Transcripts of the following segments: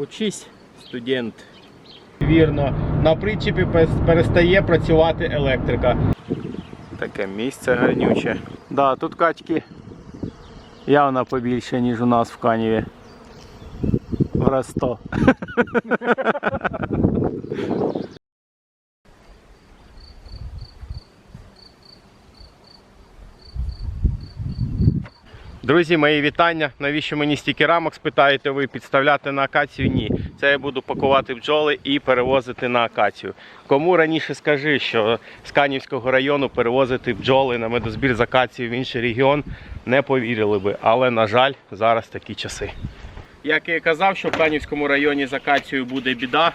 Учись, студент. Вірно, на причепі перестає працювати електрика. Таке місце гарнюче. Да, тут качки явно побільше, ніж у нас в Каніві. В раз Друзі, мої вітання. Навіщо мені стільки рамок спитаєте ви підставляти на акацію? Ні. Це я буду пакувати бджоли і перевозити на акацію. Кому раніше скажи, що з Канівського району перевозити бджоли на медозбір з акацію в інший регіон, не повірили би. Але, на жаль, зараз такі часи. Як я казав, що в Канівському районі з акацією буде біда.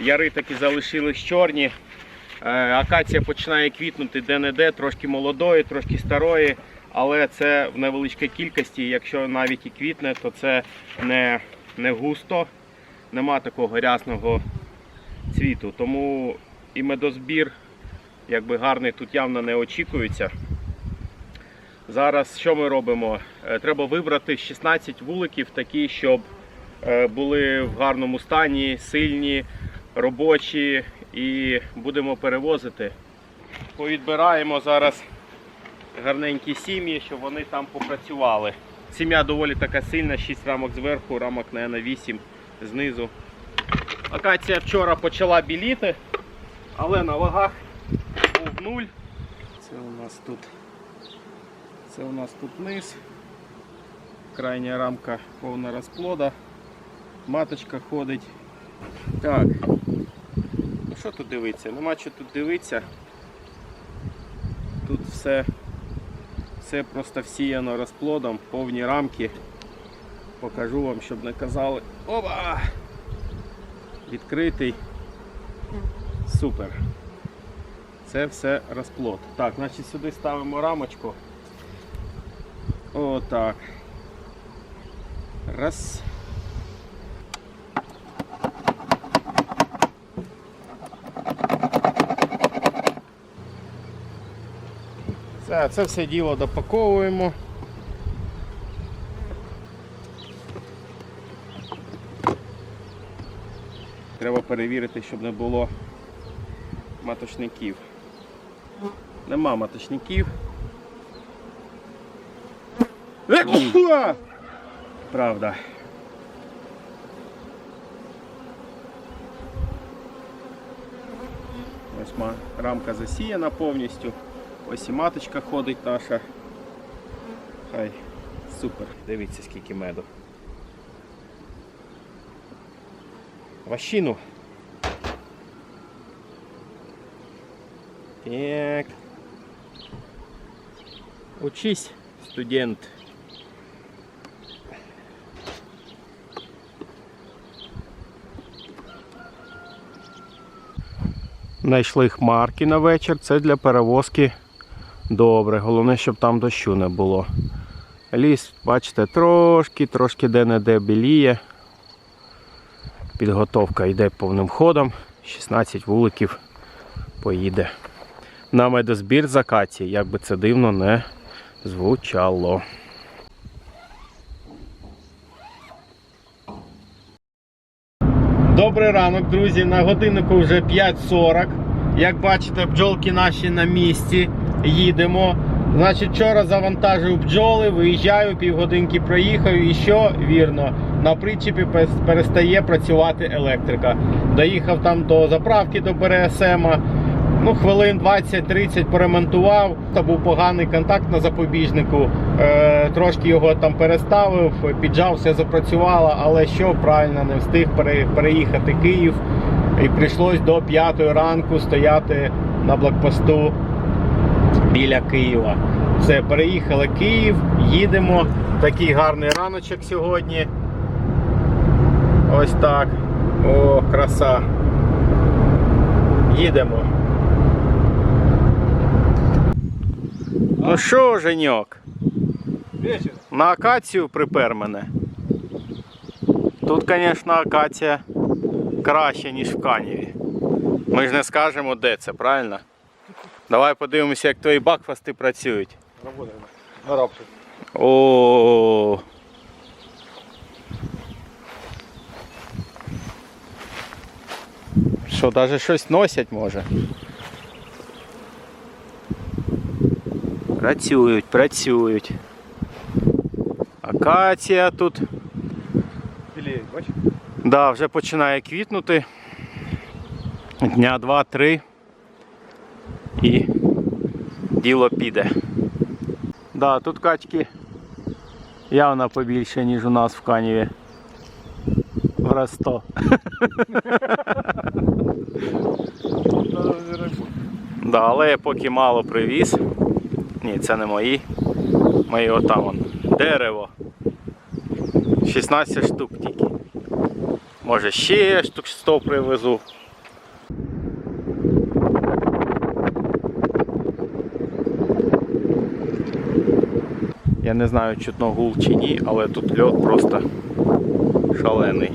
Яри таки залишились чорні. Е, Акація починає квітнути де-не-де, трошки молодої, трошки старої, але це в невеличкій кількості. Якщо навіть і квітне, то це не, не густо, нема такого рясного цвіту. Тому і медозбір якби гарний тут явно не очікується. Зараз що ми робимо? Е, Треба вибрати 16 вуликів, такі, щоб е, були в гарному стані, сильні, робочі і будемо перевозити. Повідбираємо зараз гарненькі сім'ї, щоб вони там попрацювали. Сім'я доволі така сильна, 6 рамок зверху, рамок, мабуть, 8 знизу. Акація вчора почала біліти, але на вагах був нуль. Це у нас тут. Це у нас тут низ. Крайня рамка повна розплода. Маточка ходить. Так. Що тут дивитися? Нема що тут дивитися. Тут все, все просто всіяно розплодом, повні рамки. Покажу вам, щоб не казали. Опа! Відкритий. Супер. Це все розплод. Так, значить сюди ставимо рамочку. Отак. Раз. Це, це все діло допаковуємо. Треба перевірити, щоб не було маточників. Нема маточників. Е, Правда. Ось рамка засіяна повністю. Ось і маточка ходить наша. Хай супер. Дивіться скільки меду. Ващину. Так. Учись, студент. Знайшли хмарки на вечір. Це для перевозки добре. Головне, щоб там дощу не було. Ліс, бачите, трошки, трошки де-не-де біліє. Підготовка йде повним ходом. 16 вуликів поїде. На медозбір з акації, як би це дивно не звучало. Добрий ранок, друзі. На годиннику вже 5.40. Як бачите, бджолки наші на місці. Їдемо. Значить, вчора завантажив бджоли, виїжджаю, півгодинки проїхав і що вірно, на причепі перестає працювати електрика. Доїхав там до заправки до БРСМ. Ну, хвилин 20-30 поремонтував. Та був поганий контакт на запобіжнику. Е, трошки його там переставив, піджав, все запрацювало, але що правильно не встиг переїхати Київ. І прийшлось до 5 ранку стояти на блокпосту біля Києва. Все, переїхали Київ, їдемо. Такий гарний раночок сьогодні. Ось так. О, краса. Їдемо. Ну що, Женьок? Вечер. На акацію припер мене. Тут, звісно, акація краще, ніж в Каніві. Ми ж не скажемо, де це, правильно? Давай подивимося, як твої бакфасти працюють. Работаем. На рапсе. О. Що, навіть щось носять може? Працюють, працюють. Акація тут. Біліє, бач? Да, вже починає квітнути. Дня два-три. І діло піде. Да, тут качки явно побільше, ніж у нас в Каніві. В Росто. Да, але я поки мало привіз. Ні, це не мої. Мої отам. Дерево. 16 штук тільки. Може ще штук 100 привезу. Я не знаю, чутно гул чи ні, але тут льот просто шалений.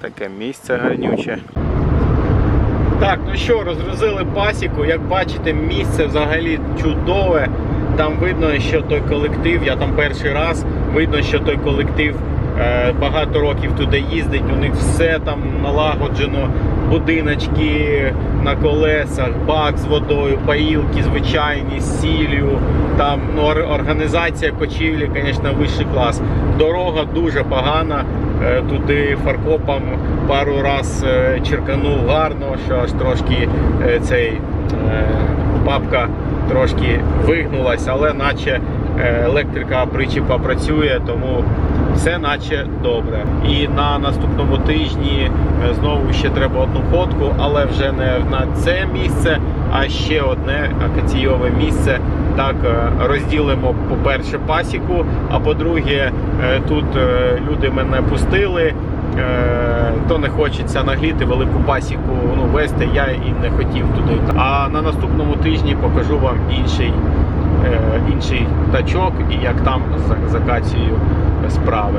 Таке місце гарнюче. Так, ну що, розгрузили пасіку. Як бачите, місце взагалі чудове. Там видно, що той колектив, я там перший раз, видно, що той колектив багато років туди їздить, у них все там налагоджено, будиночки на колесах, бак з водою, поїлки звичайні, з сіллю. Там ну, організація кочівлі, звісно, вищий клас. Дорога дуже погана. Е, Туди фаркопом пару раз е, черканув гарно, що аж трошки е, цей е, бабка трошки вигнулась, але наче е, електрика причіпа працює, тому все наче добре. І на наступному тижні е, знову ще треба одну фотку, але вже не на це місце, а ще одне акаційове місце. Так е, розділимо, по-перше, пасіку, а по-друге, е, тут люди мене пустили. То не хочеться нагліти велику пасіку ну, вести, я і не хотів туди. А на наступному тижні покажу вам інший, інший тачок і як там з акацією справи.